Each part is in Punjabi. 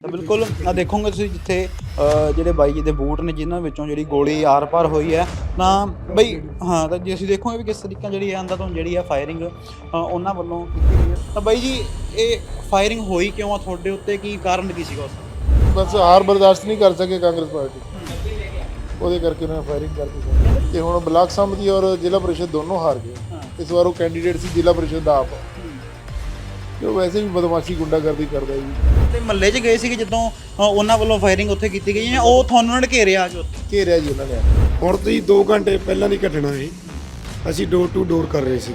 ਤਾਂ ਬਿਲਕੁਲ ਆ ਦੇਖੋਗੇ ਤੁਸੀਂ ਜਿੱਥੇ ਅ, ਜਿਹੜੇ ਬਾਈ ਜੀ ਦੇ ਬੂਟ ਨੇ ਜਿਨ੍ਹਾਂ ਵਿੱਚੋਂ ਜਿਹੜੀ ਗੋਲੀ ਆਰ-ਪਾਰ ਹੋਈ ਹੈ ਤਾਂ ਬਈ ਹਾਂ ਤਾਂ ਜੇ ਅਸੀਂ ਦੇਖੋਗੇ ਵੀ ਕਿਸ ਤਰੀਕੇ ਨਾਲ ਜਿਹੜੀ ਹੈ ਅੰਦਰ ਤੋਂ ਜਿਹੜੀ ਹੈ ਫਾਇਰਿੰਗ ਉਹਨਾਂ ਵੱਲੋਂ ਕੀਤੀ ਗਈ ਹੈ। ਤਾਂ ਬਾਈ ਜੀ ਇਹ ਫਾਇਰਿੰਗ ਹੋਈ ਕਿਉਂ ਆ? ਤੁਹਾਡੇ ਉੱਤੇ ਕੀ ਕਾਰਨ ਕੀ ਸੀਗਾ ਉਸ ਦਾ ਬਸ ਹਾਰ ਬਰਦਾਸ਼ਤ ਨਹੀਂ ਕਰ ਸਕੇ ਕਾਂਗਰਸ ਪਾਰਟੀ। ਉਹਦੇ ਕਰਕੇ ਉਹਨਾਂ ਨੇ ਫਾਇਰਿੰਗ ਕਰਤੀ ਸੀ ਤੇ ਹੁਣ ਬਲਾਕ ਸੰਮਤੀ ਔਰ ਜ਼ਿਲ੍ਹਾ ਪਰਿਸ਼ਦ ਦੋਨੋਂ ਹਾਰ ਗਏ। ਇਸ ਵਾਰ ਉਹ ਕੈਂਡੀਡੇਟ ਸੀ ਜ਼ਿਲ੍ਹਾ ਪਰਿਸ਼ਦ ਦਾ ਆਪ। ਤੇ ਉਹ ਵੈਸੇ ਵੀ ਬਦਮਾਸ਼ੀ ਗੁੰਡਾਗਰਦੀ ਕਰਦਾ ਜੀ। ਤੇ ਮਹੱਲੇ 'ਚ ਗਏ ਸੀਗੇ ਜਦੋਂ ਅ, ਉਹਨਾਂ ਵੱਲੋਂ ਫਾਇਰਿੰਗ ਉੱਥੇ ਕੀਤੀ ਗਈ ਹੈ ਉਹ ਤੁਹਾਨੂੰ ਉਹਨਾਂ ਨੇ ਘੇਰਿਆ ਅੱਜ ਉੱਥੇ? ਘੇਰਿਆ ਜੀ ਉਹਨਾਂ ਨੇ। ਕੇ। ਹੁਣ ਤੁਸੀਂ 2 ਘੰਟੇ ਪਹਿਲਾਂ ਦੀ ਘਟਨਾ ਹੈ। ਅਸੀਂ ਡੋਰ ਟੂ ਡੋਰ ਕਰ ਰਹੇ ਸੀ।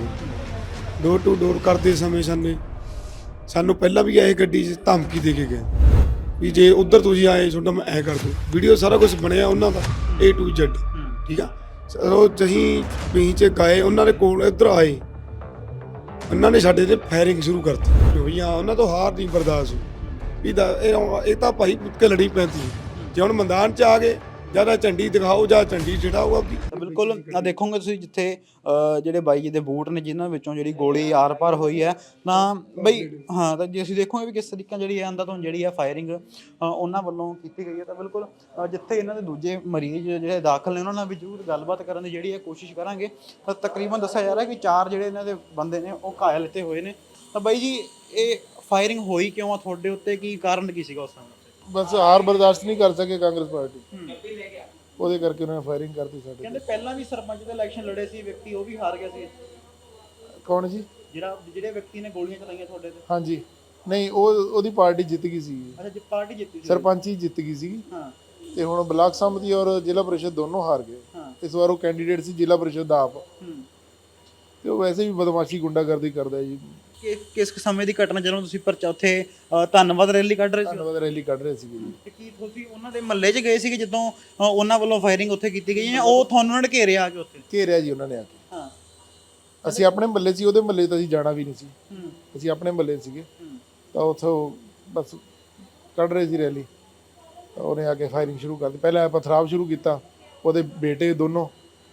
ਡੋਰ ਟੂ ਡੋਰ ਕਰਦੇ ਸਮੇਂ ਸਾਨੇ ਸਾਨੂੰ ਪਹਿਲਾਂ ਵੀ ਇਹ ਗੱਡੀ 'ਚ ਧਮਕੀ ਦੇ ਕੇ ਗਏ। ਵੀ ਜੇ ਉਧਰ ਤੁਸੀਂ ਆਏ ਤੁਹਾਡਾ ਮੈਂ ਐ ਕਰ ਦੂੰ। ਵੀਡੀਓ ਸਾਰਾ ਕੁਝ ਬਣਿਆ ਉਹਨਾਂ ਦਾ A to Z ਠੀਕ ਆ? ਉਹ ਵੀ ਚ ਗਏ ਉਹਨਾਂ ਦੇ ਕੋਲ ਇੱਧਰ ਆਏ। ਉਹਨਾਂ ਨੇ ਸਾਡੇ ਤੇ ਫਾਇਰਿੰਗ ਸ਼ੁਰੂ ਕਰਤੀ। ਵੀ ਹਾਂ ਉਹਨਾਂ ਤੋਂ ਹਾਰ ਨਹੀਂ ਬਰਦਾਸ਼ਤ ਹੋਈ। ਵੀ ਦਾ ਇਹ ਇਹ ਤਾਂ ਭਾਈ ਪੁੱਤ ਕੇ ਲੜੀ ਪੈਂਦੀ। ਜੇ ਹੁਣ ਮੈਦਾਨ 'ਚ ਆ ਗਏ ਜ਼ਿਆਦਾ ਝੰਡੀ ਦਿਖਾਓ ਜਾਂ ਝੰਡੀ ਚੜਾਓ ਆਪਦੀ ਤਾਂ ਬਿਲਕੁਲ ਆ ਦੇਖੋਗੇ ਤੁਸੀਂ ਜਿੱਥੇ ਅ, ਜਿਹੜੇ ਬਾਈ ਜੀ ਦੇ ਬੂਟ ਨੇ ਜਿਨ੍ਹਾਂ ਵਿੱਚੋਂ ਜਿਹੜੀ ਗੋਲੀ ਆਰ-ਪਾਰ ਹੋਈ ਹੈ ਤਾਂ ਬਈ ਹਾਂ ਤਾਂ ਜੇ ਅਸੀਂ ਦੇਖੋਗੇ ਵੀ ਕਿਸ ਤਰੀਕੇ ਨਾਲ ਜਿਹੜੀ ਹੈ ਅੰਦਰ ਤੋਂ ਜਿਹੜੀ ਹੈ ਫਾਇਰਿੰਗ ਉਹਨਾਂ ਵੱਲੋਂ ਕੀਤੀ ਗਈ ਹੈ ਤਾਂ ਬਿਲਕੁਲ ਅ, ਜਿੱਥੇ ਇਹਨਾਂ ਦੇ ਦੂਜੇ ਮਰੀਜ਼ ਜਿਹੜੇ ਦਾਖਲ ਨੇ ਉਹਨਾਂ ਨਾਲ ਵੀ ਜ਼ਰੂਰ ਗੱਲਬਾਤ ਕਰਨ ਦੀ ਜਿਹੜੀ ਹੈ ਕੋਸ਼ਿਸ਼ ਕਰਾਂਗੇ। ਤਾਂ ਤਕਰੀਬਨ ਦੱਸਿਆ ਜਾ ਰਿਹਾ ਕਿ ਚਾਰ ਜਿਹੜੇ ਇਹਨਾਂ ਦੇ ਬੰਦੇ ਨੇ ਉਹ ਘਾਇਲ ਇੱਥੇ ਹੋਏ ਨੇ। ਤਾਂ ਬਾਈ ਜੀ ਇਹ ਫਾਇਰਿੰਗ ਹੋਈ ਕਿਉਂ ਆ? ਤੁਹਾਡੇ ਉੱਤੇ ਕੀ ਕਾਰਨ ਕੀ ਸੀਗਾ ਉਸ ਸਮੇਂ? ਬਸ ਹਾਰ ਬਰਦਾਸ਼ਤ ਨਹੀਂ ਕਰ ਸਕੇ ਕਾਂਗਰਸ ਪਾਰਟੀ। ਉਹਦੇ ਕਰਕੇ ਉਹਨਾਂ ਨੇ ਫਾਇਰਿੰਗ ਕਰਤੀ ਸਾਡੇ ਕਹਿੰਦੇ ਪਹਿਲਾਂ ਵੀ ਸਰਪੰਚ ਦੇ ਇਲੈਕਸ਼ਨ ਲੜੇ ਸੀ ਵਿਅਕਤੀ ਉਹ ਵੀ ਹਾਰ ਗਿਆ ਸੀ। ਕੌਣ ਜੀ? ਜਿਹੜਾ ਜਿਹੜੇ ਵਿਅਕਤੀ ਨੇ ਗੋਲੀਆਂ ਚਲਾਈਆਂ ਤੁਹਾਡੇ ਤੇ। ਹਾਂਜੀ। ਨਹੀਂ ਉਹ ਉਹਦੀ ਪਾਰਟੀ ਜਿੱਤ ਗਈ ਸੀ। ਅੱਛਾ ਜੀ ਪਾਰਟੀ ਜਿੱਤੀ ਸੀ। ਸਰਪੰਚੀ ਜਿੱਤ ਗਈ ਸੀ। ਹਾਂ। ਤੇ ਹੁਣ ਬਲਾਕ ਸੰਮਤੀ ਔਰ ਜ਼ਿਲ੍ਹਾ ਪਰਿਸ਼ਦ ਦੋਨੋਂ ਹਾਰ ਗਏ। ਹਾਂ। ਇਸ ਵਾਰ ਉਹ ਕੈਂਡੀਡੇਟ ਸੀ ਜ਼ਿਲ੍ਹਾ ਪਰਿਸ਼ਦ ਦਾ ਆਪ। ਹੂੰ। ਤੇ ਉਹ ਵੈਸੇ ਵੀ ਬਦਮਾਸ਼ੀ ਗੁੰਡਾਗਰਦੀ ਕਰਦਾ ਜੀ। ਕਿ- ਕਿਸ ਕੁ ਸਮੇਂ ਦੀ ਘਟਨਾ ਜਦੋਂ ਤੁਸੀਂ ਪਰਚਾ ਉੱਥੇ ਅ, ਧੰਨਵਾਦ ਰੈਲੀ ਕੱਢ ਰਹੇ ਸੀ? ਧੰਨਵਾਦ ਰੈਲੀ ਕੱਢ ਰਹੇ ਸੀਗੇ ਜੀ। ਤੇ ਕੀ ਤੁਸੀਂ ਉਹਨਾਂ ਦੇ ਮਹੱਲੇ 'ਚ ਗਏ ਸੀਗੇ ਜਦੋਂ ਅ, ਉਹਨਾਂ ਵੱਲੋਂ ਫਾਇਰਿੰਗ ਉੱਥੇ ਕੀਤੀ ਗਈ ਹੈ ਉਹ ਤੁਹਾਨੂੰ ਉਹਨਾਂ ਨੇ ਘੇਰਿਆ ਅੱਜ ਉੱਥੇ? ਘੇਰਿਆ ਜੀ ਉਹਨਾਂ ਨੇ ਆ ਕੇ। ਹਾਂ। ਅਸੀਂ ਆਪਣੇ ਮਹੱਲੇ ਸੀ ਉਹਦੇ ਮਹੱਲੇ ਤਾਂ ਅਸੀਂ ਜਾਣਾ ਵੀ ਨਹੀਂ ਸੀ। ਹੂੰ। ਅਸੀਂ ਆਪਣੇ ਮਹੱਲੇ ਸੀਗੇ। ਹੂੰ। ਤਾਂ ਉੱਥੋਂ ਬਸ ਕੱਢ ਰਹੇ ਸੀ ਰੈਲੀ। ਤਾਂ ਉਹਨੇ ਆ ਕੇ ਫਾਇਰਿੰਗ ਸ਼ੁਰੂ ਕਰਤੀ ਪਹਿਲਾਂ ਪਥਰਾਵ ਸ਼ੁਰੂ ਕੀਤਾ ਉਹਦੇ ਬੇਟੇ ਦੋਨੋਂ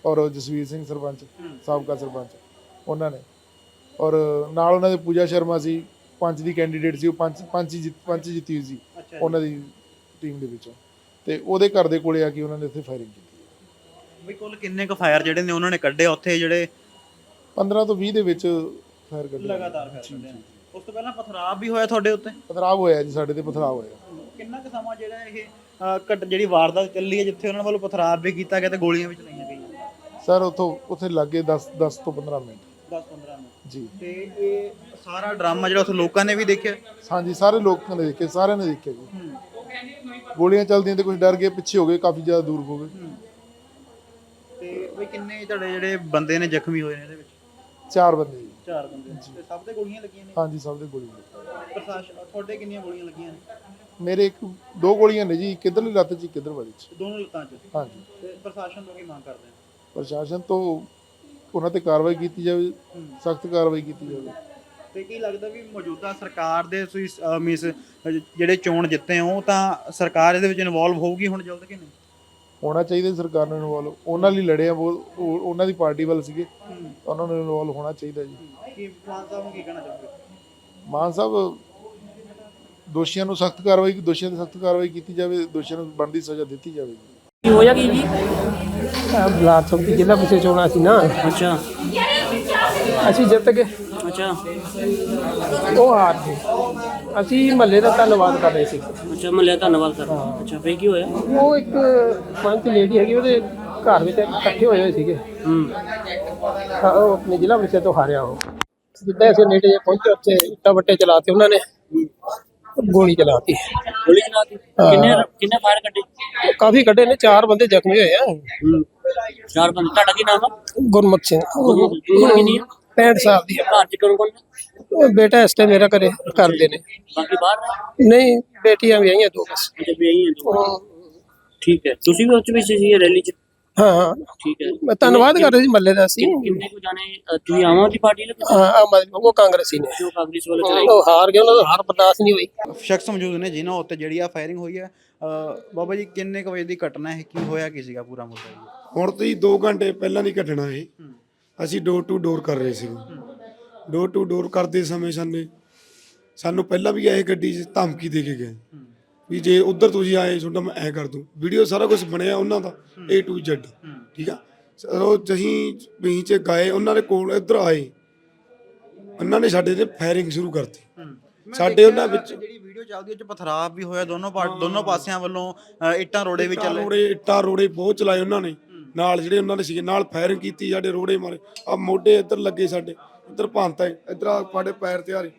ਔਰ ਜਸਵੀਰ ਸਿੰਘ ਸਰਪੰਚ ਸਾਬਕਾ ਸਰਪੰਚ ਉਹਨਾਂ ਨੇ। ਔਰ ਨਾਲ ਉਹਨਾਂ ਦੇ ਪੂਜਾ ਸ਼ਰਮਾ ਸੀ ਪੰਚ ਦੀ ਕੈਂਡੀਡੇਟ ਸੀ ਉਹ ਪੰਚ ਹੀ ਜਿੱਤ ਪੰਚ ਜਿੱਤੀ ਹੋਈ ਸੀ ਅੱਛਾ ਉਹਨਾਂ ਦੀ ਟੀਮ ਦੇ ਵਿੱਚੋਂ। ਤੇ ਉਹਦੇ ਘਰ ਦੇ ਕੋਲੇ ਆ ਕੇ ਉਹਨਾਂ ਨੇ ਉੱਥੇ ਫਾਇਰਿੰਗ ਕੀਤੀ। ਵੀ ਕੁੱਲ ਕਿੰਨੇ ਕੁ ਫਾਇਰ ਜਿਹੜੇ ਨੇ ਉਹਨਾਂ ਨੇ ਕੱਢੇ ਉੱਥੇ ਜਿਹੜੇ 15 ਤੋਂ 20 ਦੇ ਵਿੱਚ ਫਾਇਰ ਕੱਢੇ। ਲਗਾਤਾਰ ਫਾਇਰ ਕੱਢੇ ਉਸ ਤੋਂ ਪਹਿਲਾਂ ਪਥਰਾਵ ਵੀ ਹੋਇਆ ਤੁਹਾਡੇ ਉੱਤੇ? ਪਥਰਾਵ ਹੋਇਆ ਜੀ ਸਾਡੇ ਤੇ ਪਥਰਾਵ ਹੋਇਆ। ਕਿੰਨਾ ਕੁ ਸਮਾਂ ਜਿਹੜਾ ਇਹ ਅ, ਘਟ ਜਿਹੜੀ ਵਾਰਦਾਤ ਚੱਲੀ ਹੈ ਜਿੱਥੇ ਉਹਨਾਂ ਵੱਲੋਂ ਪਥਰਾਵ ਵੀ ਕੀਤਾ ਗਿਆ ਤੇ ਗੋਲੀਆਂ ਵੀ ਚਲਾਈਆਂ ਗਈਆਂ? ਸਰ ਉੱਥੋਂ ਉੱਥੇ ਲੱਗੇ 10 10 ਤੋਂ 15 ਮਿੰਟ। 10-15 ਮਿੰਟ ਜੀ। ਤੇ ਇਹ ਸਾਰਾ ਡਰਾਮਾ ਜਿਹੜਾ ਉੱਥੇ ਲੋਕਾਂ ਨੇ ਵੀ ਦੇਖਿਆ? ਹਾਂਜੀ ਸਾਰੇ ਲੋਕਾਂ ਨੇ ਦੇਖੇ ਸਾਰਿਆਂ ਨੇ ਦੇਖਿਆ ਜੀ। ਗੋਲੀਆਂ ਚੱਲਦੀਆਂ ਤੇ ਕੁਝ ਡਰ ਗਏ ਪਿੱਛੇ ਹੋ ਗਏ ਕਾਫੀ ਜ਼ਿਆਦਾ ਦੂਰ ਹੋ ਗਏ। ਤੇ ਵੀ ਕਿੰਨੇ ਤੁਹਾਡੇ ਜਿਹੜੇ ਬੰਦੇ ਨੇ ਜ਼ਖਮੀ ਹੋਏ ਨੇ ਇਹਦੇ ਵਿੱਚ? ਚਾਰ ਬੰਦੇ ਜੀ। ਚਾਰ ਬੰਦੇ ਤੇ ਸਭ ਦੇ ਗੋਲੀਆਂ ਲੱਗੀਆਂ ਨੇ? ਹਾਂਜੀ ਸਭ ਦੇ ਗੋਲੀਆਂ ਲੱਗੀ। ਪ੍ਰਸ਼ਾਸਨ ਤੁਹਾਡੇ ਕਿੰਨੀਆਂ ਗੋਲੀਆਂ ਲੱਗੀਆਂ ਨੇ? ਮੇਰੇ ਇੱਕ ਦੋ ਗੋਲੀਆਂ ਨੇ ਜੀ ਇੱਕ ਇੱਧਰਲੀ ਲੱਤ 'ਚ ਇੱਕ ਇੱਧਰ ਵਾਲੀ 'ਚ। ਦੋਨੋਂ ਲੱਤਾਂ 'ਚ? ਹਾਂਜੀ। ਤੇ ਪ੍ਰਸ਼ਾਸਨ ਤੋਂ ਕੀ ਮੰਗ ਕਰਦੇ ਆ ਪ੍ਰਸ਼ਾਸਨ ਤੋਂ ਉਹਨਾਂ ਤੇ ਕਾਰਵਾਈ ਕੀਤੀ ਜਾਵੇ ਸਖਤ ਕਾਰਵਾਈ ਕੀਤੀ ਜਾਵੇ। ਤੇ ਕੀ ਲੱਗਦਾ ਵੀ ਮੌਜੂਦਾ ਸਰਕਾਰ ਦੇ ਤੁਸੀਂ ਮਿਸ ਜਿਹੜੇ ਚੋਣ ਜਿੱਤੇ ਹੋ ਤਾਂ ਸਰਕਾਰ ਇਹਦੇ ਵਿੱਚ ਇਨਵੋਲਵ ਹੋਊਗੀ ਹੁਣ ਜਲਦ ਕਿ ਨਹੀਂ? ਹੋਣਾ ਚਾਹੀਦਾ ਸਰਕਾਰ ਨੂੰ ਇਨਵੋਲਵ ਉਹਨਾਂ ਲਈ ਲੜੇ ਆ ਉਹ ਉਹ- ਉਹਨਾਂ ਦੀ ਪਾਰਟੀ ਵੱਲ ਸੀਗੇ। ਤਾਂ ਉਹਨਾਂ ਨੂੰ ਇਨਵੋਲਵ ਹੋਣਾ ਚਾਹੀਦਾ ਜੀ। ਕੀ ਮਾਨ ਸਾਹਿਬ ਨੂੰ ਕੀ ਕਹਿਣਾ ਚਾਹੋਗੇ? ਮਾਨ ਸਾਹਿਬ ਦੋਸ਼ੀਆਂ ਨੂੰ ਸਖਤ ਕਾਰਵਾਈ ਦੋਸ਼ੀਆਂ ਤੇ ਸਖਤ ਕਾਰਵਾਈ ਕੀਤੀ ਜਾਵੇ ਦੋਸ਼ੀਆਂ ਨੂੰ ਬਣਦੀ ਸਜ਼ਾ ਦਿੱਤੀ ਜਾਵੇ ਜੀ ਕੀ ਹੋਇਆ ਕੀ ਜੀ? ਆਹ ਬਲਾਕ ਸੰਮਤੀ ਜ਼ਿਲ੍ਹਾ ਪਿਛੇ ਚੋਣਾਂ ਸੀ ਨਾ। ਅੱਛਾ। ਅਸੀਂ ਜਿੱਤ ਗਏ। ਅੱਛਾ। ਉਹ ਹਾਰ ਗਏ। ਅਸੀਂ ਮਹੱਲੇ ਦਾ ਧੰਨਵਾਦ ਕਰ ਰਹੇ ਸੀ। ਅੱਛਾ ਮੱਲਿਆ ਧੰਨਵਾਦ ਸਰ ਅੱਛਾ ਫੇਰ ਕੀ ਹੋਇਆ? ਉਹ ਇੱਕ ਪੰਚ ਲੇਡੀ ਹੈਗੀ ਉਹਦੇ ਘਰ ਵਿੱਚ ਇਕੱਠੇ ਹੋਏ ਹੋਏ ਸੀਗੇ। ਹੂੰ। ਉਹ ਆਪਣੇ ਜ਼ਿਲ੍ਹਾ ਪਿਛੇ ਤੋਂ ਹਾਰਿਆ ਉਹ। ਜਿੱਦਾਂ ਅਸੀਂ ਨੇੜੇ ਪਹੁੰਚੇ ਉੱਥੇ ਇੱਟਾਂ ਵੱਟੇ ਚਲਾਤੇ ਉਹਨਾਂ ਨੇ। ਗੋਲੀ ਚਲਾਤੀ। ਗੋਲੀ ਚਲਾਤੀ? ਕਿੰਨੇ ਕਿੰਨੇ ਫਾਇਰ ਕੱਢੇ? ਕਾਫੀ ਕੱਢੇ ਨੇ ਚਾਰ ਬੰਦੇ ਜ਼ਖਮੀ ਹੋਏ ਆ। ਹੂੰ। ਚਾਰ ਬੰਦੇ ਤੁਹਾਡਾ ਕੀ ਨਾਮ ਆ? ਗੁਰਮੁਖ ਸਿੰਘ। ਉਮਰ ਕਿੰਨੀ ਹੈ 65 ਸਾਲ ਦੀ ਹੈ ਘਰ ਚ ਕੌਣ ਕੌਣ ਬੇਟਾ ਇਸ ਟਾਈਮ ਮੇਰਾ ਘਰੇ ਕਰਦੇ ਨੇ। ਬਾਕੀ ਬਾਹਰ? ਨਹੀਂ ਬੇਟੀਆਂ ਵੀ ਆਈਆਂ ਦੋ ਬਸ। ਹੈ। ਠੀਕ ਹੈ। ਤੁਸੀਂ ਵੀ ਉੱਚ ਵਿੱਚ ਸੀ ਰੈਲੀ ਚ ਹਾਂ। ਹਾਂ ਠੀਕ ਹੈ। ਮੈਂ ਧੰਨਵਾਦ ਕਰ ਰਹੀ ਸੀ ਮੱਲੇ ਦਾ ਸੀ ਕਿੰਨੇ ਕੁ ਜਾਣੇ ਅ, ਤੁਸੀਂ ਆਮ ਆਦਮੀ ਪਾਰਟੀ ਦੇ ਹਾਂ ਆਮ ਆਦਮੀ ਉਹ ਕਾਂਗਰਸੀ ਨੇ। ਜੋ ਕਾਂਗਰਸ ਵੱਲੋਂ ਚਲਾਈ ਉਹ ਹਾਰ ਗਏ ਉਹਨਾਂ ਦਾ ਹਾਰ ਬਰਦਾਸ਼ਤ ਨਹੀਂ ਹੋਈ। ਸ਼ਖਸ ਮੌਜੂਦ ਨੇ ਜਿਨ੍ਹਾਂ ਉੱਤੇ ਜਿਹੜੀ ਆ ਫਾਇਰਿੰਗ ਹੋਈ ਹੈ ਅ, ਬਾਬਾ ਜੀ ਕਿੰਨੇ ਕੁ ਵਜੇ ਦੀ ਘਟਨਾ ਹੈ ਕੀ ਹੋਇਆ ਕੀ ਸੀਗਾ ਪੂਰਾ ਮੁੱਦਾ ਜੀ? ਹੁਣ ਤੁਸੀਂ 2 ਘੰਟੇ ਪਹਿਲਾਂ ਦੀ ਘਟਨਾ ਹੈ। ਅਸੀਂ ਡੋਰ ਟੂ ਡੋਰ ਕਰ ਰਹੇ ਸੀ। ਡੋਰ ਟੂ ਡੋਰ ਕਰਦੇ ਸਮੇਂ ਸਾਨੇ ਸਾਨੂੰ ਪਹਿਲਾਂ ਵੀ ਇਹ ਗੱਡੀ 'ਚ ਧਮਕੀ ਦੇ ਕੇ ਗਏ। ਵੀ ਜੇ ਉਧਰ ਤੁਸੀਂ ਆਏ ਤੁਹਾਡਾ ਮੈਂ ਐ ਕਰ ਦੂੰ। ਵੀਡੀਓ ਸਾਰਾ ਕੁਝ ਬਣਿਆ ਉਹਨਾਂ ਦਾ A to Z ਠੀਕ ਆ? ਅਸੀਂ ਵੀ ਚ ਗਏ ਉਹਨਾਂ ਦੇ ਕੋਲ ਇੱਧਰ ਆਏ। ਉਹਨਾਂ ਨੇ ਸਾਡੇ ਤੇ ਫਾਇਰਿੰਗ ਸ਼ੁਰੂ ਕਰਤੀ। ਮੈਂ ਸਾਡੇ ਦੇਖਿਆ ਉਹਨਾਂ ਵਿੱਚ- ਜਿਹੜੀ ਵੀਡੀਓ ਚੱਲਦੀ ਉਹ ਚ ਪਥਰਾਵ ਵੀ ਹੋਇਆ ਦੋਨੋਂ ਪਾਰਟ ਦੋਨੋਂ ਪਾਸਿਆਂ ਵੱਲੋਂ ਅ, ਇੱਟਾਂ ਰੋੜੇ ਵੀ ਚੱਲੇ। ਰੋੜੇ ਇੱਟਾਂ ਰੋੜੇ ਬਹੁਤ ਚਲਾਏ ਉਹਨਾਂ ਨੇ। ਨਾਲ ਜਿਹੜੇ ਉਹਨਾਂ ਦੇ ਸੀਗੇ ਨਾਲ ਫਾਇਰਿੰਗ ਕੀਤੀ ਸਾਡੇ ਰੋੜੇ ਮਾਰੇ। ਆ ਮੋਢੇ ਇੱਧਰ ਲੱਗੇ ਸਾਡੇ ਇੱਧਰ ਭਾਂਤਾ ਇੱਧਰ ਆ ਸਾਡੇ ਪੈਰ ਤੇ ਆ ਰਹੇ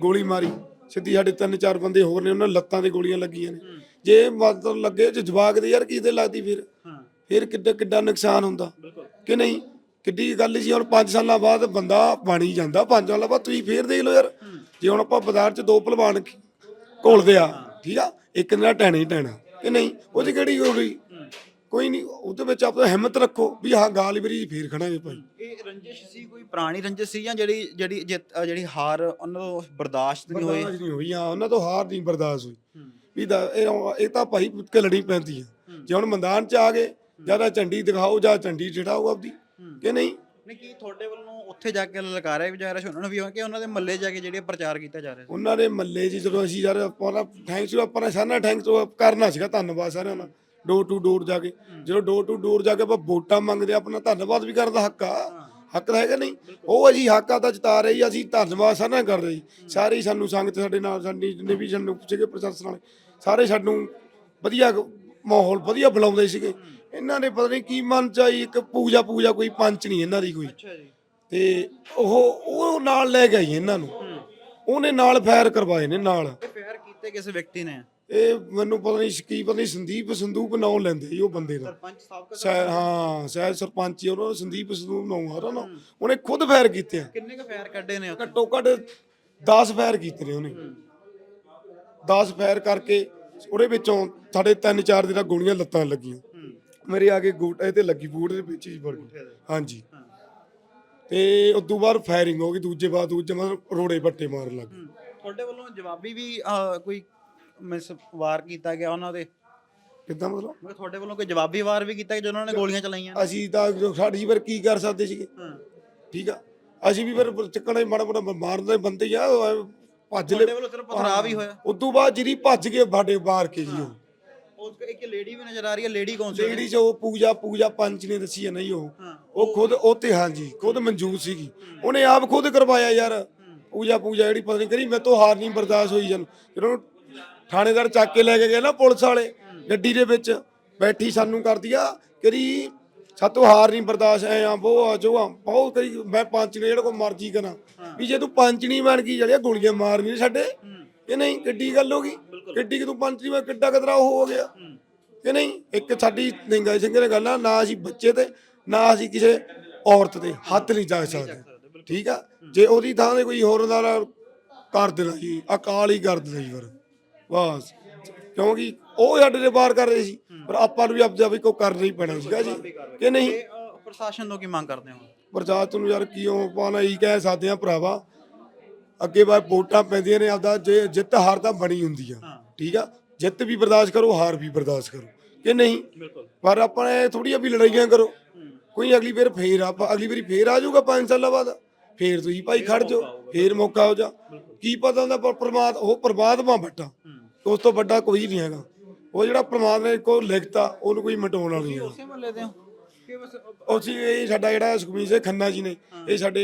ਗੋਲੀ ਮਾਰੀ। ਸਿੱਧੀ ਸਾਡੇ ਤਿੰਨ ਚਾਰ ਬੰਦੇ ਹੋਰ ਨੇ ਉਹਨਾਂ ਲੱਤਾਂ ਤੇ ਗੋਲੀਆਂ ਲੱਗੀਆਂ ਨੇ। ਜੇ ਮਤਲਬ ਲੱਗੇ ਜੇ ਜਵਾਕ ਦੇ ਯਾਰ ਕਿਤੇ ਲੱਗਦੀ ਫਿਰ। ਫਿਰ ਕਿੱਡਾ ਕਿੱਡਾ ਨੁਕਸਾਨ ਹੁੰਦਾ। ਕਿ ਨਹੀਂ? ਕਿੱਡੀ ਗੱਲ ਸੀ ਹੁਣ 5 ਸਾਲਾਂ ਬਾਅਦ ਬੰਦਾ ਬਣੀ ਜਾਂਦਾ। 5 ਸਾਲਾਂ ਬਾਅਦ ਤੁਸੀਂ ਫੇਰ ਦੇਖ ਲਓ ਯਾਰ। ਜੇ ਹੁਣ ਆਪਾਂ ਬਾਜ਼ਾਰ 'ਚ ਦੋ ਭਲਵਾਨ ਘੋਲਦੇ ਆ ਠੀਕ ਆ? ਇੱਕ ਨਾਲ ਟੈਣਾ ਹੀ ਟੈਣਾ ਕਿ ਨਹੀਂ? ਉਹ 'ਚ ਕਿਹੜੀ ਹੋ ਗਈ? ਕੋਈ ਨਹੀਂ ਉਹਦੇ ਵਿੱਚ ਆਪਣਾ ਹਿੰਮਤ ਰੱਖੋ ਵੀ ਹਾਂ ਗਾਲ ਵੀਰੀ ਫੇਰ ਖੜਾਂਗੇ ਭਾਈ। ਇਹ ਰੰਜਿਸ਼ ਸੀ ਕੋਈ ਪੁਰਾਣੀ ਰੰਜਿਸ਼ ਸੀ ਜਾਂ ਜਿਹੜੀ ਜਿਹੜੀ ਜਿੱਤ- ਅ, ਜਿਹੜੀ ਹਾਰ ਉਹਨਾਂ ਤੋਂ ਬਰਦਾਸ਼ਤ ਨਹੀਂ ਹੋਈ? ਬਰਦਾਸ਼ਤ ਨਹੀਂ ਹੋਈ ਹਾਂ ਉਹਨਾਂ ਤੋਂ ਹਾਰ ਨਹੀਂ ਬਰਦਾਸ਼ਤ ਹੋਈ। ਵੀ ਦਾ- ਇਹ ਇਹ ਤਾਂ ਭਾਈ ਕੇ ਲੜੀ ਪੈਂਦੀ ਆ। ਜੇ ਹੁਣ ਮੈਦਾਨ 'ਚ ਆ ਗਏ ਜ਼ਿਆਦਾ ਝੰਡੀ ਦਿਖਾਓ ਜਾਂ ਝੰਡੀ ਚੜਾਓ ਆਪਦੀ ਕਿ ਨਹੀਂ? ਨਹੀਂ ਕੀ ਤੁਹਾਡੇ ਵੱਲੋਂ ਉੱਥੇ ਜਾ ਕੇ ਲਲਕਾਰਿਆ ਵੀ ਜਾ ਰਿਹਾ ਸੀ ਉਹਨਾਂ ਨੂੰ ਵੀ ਕਿ ਉਹਨਾਂ ਦੇ ਮੱਲੇ ਜਾ ਕੇ ਜਿਹੜੇ ਪ੍ਰਚਾਰ ਕੀਤਾ ਜਾ ਰਿਹਾ ਸੀ? ਉਹਨਾਂ ਦੇ ਮੱਲੇ 'ਚ ਜਦੋਂ ਅਸੀਂ ਯਾਰ ਆਪਾਂ ਥੈਂਕਸ ਯੂ ਆਪਾਂ ਨੇ ਸਾਰਾ ਥੈਂਕਸ ਕਰਨਾ ਸੀਗਾ ਧੰਨਵਾਦ ਸਾਰਿਆਂ ਦਾ ਡੋਰ ਟੂ ਡੋਰ ਜਾ ਕੇ। ਜਦੋਂ ਡੋਰ ਟੂ ਡੋਰ ਜਾ ਕੇ ਆਪਾਂ ਵੋਟਾਂ ਮੰਗਦੇ ਆ, ਆਪਣਾ ਧੰਨਵਾਦ ਵੀ ਕਰਨ ਦਾ ਹੱਕ ਆ। ਹੱਕ ਤਾਂ ਹੈਗਾ ਨਹੀਂ। ਉਹ ਅਸੀਂ ਹੱਕ ਆਦਾ ਜਤਾ ਰਹੇ ਜੀ ਅਸੀਂ ਧੰਨਵਾਦ ਸਾਰਿਆਂ ਦਾ ਕਰਦੇ ਜੀ। ਸਾਰੇ ਸਾਨੂੰ ਸੰਗਤ ਸਾਡੇ ਨਾਲ ਸਾਡੀ ਜਿੰਨੇ ਵੀ ਸਾਨੂੰ ਸੀਗੇ ਪ੍ਰਸ਼ਾਸਨ ਵਾਲੇ ਸਾਰੇ ਸਾਨੂੰ ਵਧੀਆ ਮਾਹੌਲ ਵਧੀਆ ਬੁਲਾਉਂਦੇ ਸੀਗੇ। ਇਹਨਾਂ ਨੇ ਪਤਾ ਨਹੀਂ ਕੀ ਮਨ ਚ ਆਈ ਇੱਕ ਪੂਜਾ ਪੂਜਾ ਕੋਈ ਪੰਚ ਨਹੀਂ ਇਹਨਾਂ ਦੀ ਕੋਈ। ਅੱਛਾ ਜੀ। ਤੇ ਉਹ ਉਹ ਨਾਲ ਲੈ ਗਈ ਇਹਨਾਂ ਨੂੰ। ਉਹਨੇ ਨਾਲ ਫਾਇਰ ਕਰਵਾਏ ਨੇ ਨਾਲ। ਇਹ ਫੇਰ ਕੀਤੇ ਕਿਸੇ ਵਿਅਕਤੀ ਨੇ? ਇਹ ਮੈਨੂੰ ਪਤਾ ਨਹੀਂ ਕੀ ਪਤਾ ਨਹੀਂ ਸੰਦੀਪ ਸੰਦੂਪ ਨਾਂ ਲੈਂਦੇ ਜੀ ਉਹ ਬੰਦੇ ਦਾ। ਸਰਪੰਚ ਸਾਹਿਬ ਹਾਂ ਸ਼ਾਇਦ ਸਰਪੰਚ ਹੀ ਉਹਨਾਂ ਦਾ ਸੰਦੀਪ ਸੰਦੂਪ ਨਾਂ ਆ ਨਾਂ। ਉਹਨੇ ਖੁਦ ਫਾਇਰ ਕੀਤੇ ਆ। ਕਿੰਨੇ ਕ ਫੇਰ ਕੱਢੇ ਨੇ ਘੱਟੋ ਘੱਟ 10 ਫਾਇਰ ਕੀਤੇ ਨੇ ਉਹਨੇ। 10 ਫਾਇਰ ਕਰਕੇ ਉਹਦੇ ਵਿੱਚੋਂ ਸਾਡੇ ਤਿੰਨ ਚਾਰ ਦੇ ਤਾਂ ਗੋਲੀਆਂ ਲੱਤਾਂ ਲੱਗੀਆਂ। ਮੇਰੇ ਆ ਕੇ ਗੋਟੇ ਤੇ ਲੱਗੀ ਬੂਟ ਦੇ ਵਿੱਚ ਹੀ ਵੜ ਗਈ ਹਾਂਜੀ। ਤੇ ਉਸ ਤੋਂ ਬਾਅਦ ਫਾਇਰਿੰਗ ਹੋ ਗਈ ਦੂਜੇ ਬਾਅਦ ਦੂਜੇ ਮਤਲਬ ਰੋੜੇ ਬੱਟੇ ਮਾਰਨ ਲੱਗ ਗਏ। ਤੁਹਾਡੇ ਵੱਲੋਂ ਜਵਾਬੀ ਵੀ ਕੋਈ ਮਿਸ ਵਾਰ ਕੀਤਾ ਗਿਆ ਉਹਨਾਂ ਦੇ। ਕਿੱਦਾਂ ਮਤਲਬ? ਮੈਂ ਤੁਹਾਡੇ ਵੱਲੋਂ ਕੋਈ ਜਵਾਬੀ ਵਾਰ ਵੀ ਕੀਤਾ ਜਦੋਂ ਉਹਨਾਂ ਨੇ ਗੋਲੀਆਂ ਚਲਾਈਆਂ ਅਸੀਂ ਤਾਂ ਜੋ ਸਾਡੀ ਫਿਰ ਕੀ ਕਰ ਸਕਦੇ ਸੀਗੇ? ਠੀਕ ਆ। ਅਸੀਂ ਵੀ ਫਿਰ ਚੱਕਣਾ ਹੀ ਮਾੜਾ ਮਾਰਦੇ ਬੰਦੇ ਆ ਉਹ ਭੱਜ ਤੁਹਾਡੇ ਲੈ ਵੱਲੋਂ ਸਿਰਫ ਪਥਰਾਵ ਹੀ। ਹੋਇਆ। ਉਦੋਂ ਬਾਅਦ ਜਿਹੜੀ ਭੱਜ ਕੇ ਬਾਡੇ ਮਾਰ ਕੇ ਜੀ ਉਹ। ਉਹ ਇੱਕ ਲੇਡੀ ਵੀ ਨਜ਼ਰ ਆ ਰਹੀ ਹੈ ਲੇਡੀ ਕੌਣ ਸੀ ਲੇਡੀ ਜੋ ਪੂਜਾ ਪੂਜਾ ਪੰਚ ਨੇ ਦੱਸੀ ਹੈ ਨਹੀਂ ਉਹ। ਹਾਂ। ਉਹ ਖੁਦ ਉਹ ਤੇ ਹਾਂਜੀ ਖੁਦ ਮਨਜੂਰ ਸੀਗੀ। ਉਹਨੇ ਆਪ ਖੁਦ ਕਰਵਾਇਆ ਯਾਰ। ਪੂਜਾ ਪੂਜਾ ਜਿਹੜੀ ਪਤਾ ਨਹੀਂ ਕਰੀ ਮੈਂ ਤੋਂ ਹਾਰ ਨਹੀਂ ਬਰਦਾਸ਼ਤ ਹੋਈ ਜਨ। ਜਦੋਂ ਥਾਣੇਦਾਰ ਚੱਕ ਕੇ ਲੈ ਕੇ ਗਏ ਨਾ ਪੁਲਿਸ ਵਾਲੇ ਗੱਡੀ ਦੇ ਵਿੱਚ। ਬੈਠੀ ਸਾਨੂੰ ਕਰਦੀ ਆ ਕਰੀ ਸਾਤੋਂ ਹਾਰ ਨਹੀਂ ਬਰਦਾਸ਼ਤ ਐ ਆ ਉਹ ਆ ਜੋ ਆ ਬਹੁਤ ਕਰੀ ਮੈਂ ਪੰਚ ਨੇ ਜਿਹੜਾ ਕੋ ਮਰਜ਼ੀ ਕਰਾਂ। ਵੀ ਜੇ ਤੂੰ ਪੰਚ ਨਹੀਂ ਬਣ ਗਈ ਜਿਹੜੀਆਂ ਗੋਲੀਆਂ ਮਾਰਨੀਆਂ ਸਾਡੇ ਇਹ ਨਹੀਂ ਕਿੱਡੀ ਗੱਲ ਹੋ ਗਈ। ਕਿੱਡੀ ਕਿ ਤੂੰ ਪੰਚ ਨਹੀਂ ਮੈਂ ਕਿੱਡਾ ਕਦਰਾ ਹੋ ਗਿਆ। ਕਿ ਨਹੀਂ ਇੱਕ ਸਾਡੀ ਨਿੰਗਾ ਸਿੰਘ ਨੇ ਗੱਲ ਨਾ ਅਸੀਂ ਬੱਚੇ ਤੇ ਨਾ ਅਸੀਂ ਕਿਸੇ ਔਰਤ ਤੇ ਹੱਥ ਨਹੀਂ ਜਾ ਸਕਦੇ। ਠੀਕ ਆ? ਜੇ ਉਹਦੀ ਥਾਂ ਤੇ ਕੋਈ ਹੋਰ ਦਾ ਕਰ ਦੇਣਾ ਜੀ ਅਕਾਲ ਹੀ ਕਰ ਦੇਣਾ ਜੀ ਫਿਰ। ਬਸ। ਕਿਉਂਕਿ ਉਹ ਸਾਡੇ ਦੇ ਬਾਹਰ ਕਰ ਰਹੇ ਸੀ ਪਰ ਆਪਾਂ ਨੂੰ ਵੀ ਆਪਦਾ ਵੀ ਕੋ ਕਰਨਾ ਹੀ ਪੈਣਾ ਸੀਗਾ ਜੀ। ਕਿ ਨਹੀਂ? ਤੇ ਅ, ਪ੍ਰਸ਼ਾਸਨ ਤੋਂ ਕੀ ਮੰਗ ਕਰਦੇ ਹੋ? ਪ੍ਰਸ਼ਾਸਨ ਨੂੰ ਯਾਰ ਕਿਉਂ ਪਾਣਾ ਹੀ ਕਹਿ ਸਕਦੇ ਆ ਭਰਾਵਾ ਅੱਗੇ ਬਾਅਦ ਵੋਟਾਂ ਪੈਂਦੀਆਂ ਨੇ ਆਪਦਾ ਜੇ ਜਿੱਤ ਹਾਰ ਤਾਂ ਬਣੀ ਹੁੰਦੀ ਆ। ਠੀਕ ਆ? ਜਿੱਤ ਵੀ ਬਰਦਾਸ਼ਤ ਕਰੋ ਹਾਰ ਵੀ ਬਰਦਾਸ਼ਤ ਕਰੋ। ਕਿ ਨਹੀਂ? ਬਿਲਕੁਲ। ਪਰ ਆਪਾਂ ਇਹ ਥੋੜੀਆਂ ਵੀ ਲੜਾਈਆਂ ਕਰੋ। ਕੋਈ ਅਗਲੀ ਵਾਰ ਫੇਰ ਆਪਾਂ ਅਗਲੀ ਵਾਰੀ ਫੇਰ ਆ ਜਾਊਗਾ 5 ਸਾਲਾਂ ਬਾਅਦ। ਫੇਰ ਤੁਸੀਂ ਭਾਈ ਖੜ ਜਾਓ ਫੇਰ ਮੌਕਾ ਹੋ ਜਾ। ਕੀ ਪਤਾ ਹੁੰਦਾ ਪਰ ਪ੍ਰਮਾਤ ਉਹ ਪਰਮਾਤਮਾ ਬੱਟਾ। ਉਸ ਤੋਂ ਵੱਡਾ ਕੋਈ ਨਹੀਂ ਹੈਗਾ। ਉਹ ਜਿਹੜਾ ਪ੍ਰਮਾਤਮਾ ਨੇ ਕੋ ਲਿਖਤਾ ਉਹਨੂੰ ਕੋਈ ਮਿਟਾਉਣ ਵਾਲਾ ਨਹੀਂ ਉਸੇ ਦੇ ਹੋ? ਕਿ ਬਸ ਅਸੀਂ ਇਹ ਸਾਡਾ ਜਿਹੜਾ ਸੁਖਮੀਰ ਸਿੰਘ ਖੰਨਾ ਜੀ ਨੇ ਇਹ ਸਾਡੇ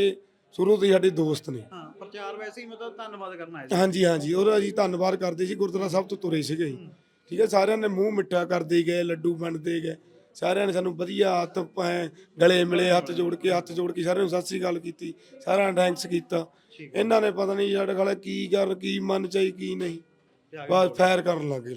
ਸ਼ੁਰੂ ਤੋਂ ਹੀ ਸਾਡੇ ਦੋਸਤ ਨੇ। ਹਾਂ ਪ੍ਰਚਾਰ ਵੈਸੇ ਹੀ ਮਤਲਬ ਧੰਨਵਾਦ ਕਰਨਾ ਹੈ ਹਾਂਜੀ ਹਾਂਜੀ। ਉਹਦਾ ਅਸੀਂ ਧੰਨਵਾਦ ਕਰਦੇ ਸੀ ਗੁਰਦੁਆਰਾ ਸਾਹਿਬ ਤੋਂ ਤੁਰੇ ਸੀਗੇ ਜੀ ਠੀਕ ਹੈ ਸਾਰਿਆਂ ਨੇ ਮੂੰਹ ਮਿੱਠਾ ਕਰਦੇ ਗਏ ਲੱਡੂ ਵੰਡਦੇ ਗਏ। ਸਾਰਿਆਂ ਨੇ ਸਾਨੂੰ ਵਧੀਆ ਹੱਥ ਐਂ ਗਲੇ ਮਿਲੇ ਹੱਥ ਜੋੜ ਕੇ ਹੱਥ ਜੋੜ ਕੇ ਸਾਰਿਆਂ ਨੂੰ ਸਤਿ ਸ੍ਰੀ ਅਕਾਲ ਕੀਤੀ ਸਾਰਿਆਂ ਨੇ ਥੈਂਕਸ ਕੀਤਾ। ਇਹਨਾਂ ਨੇ ਪਤਾ ਨਹੀਂ ਸਾਡੇ ਖਾਲੇ ਕੀ ਕਰ ਕੀ ਮਨ ਚਾਹੀ ਕੀ ਨਹੀਂ। ਬਸ ਫਾਇਰ ਕਰਨ ਲੱਗੇ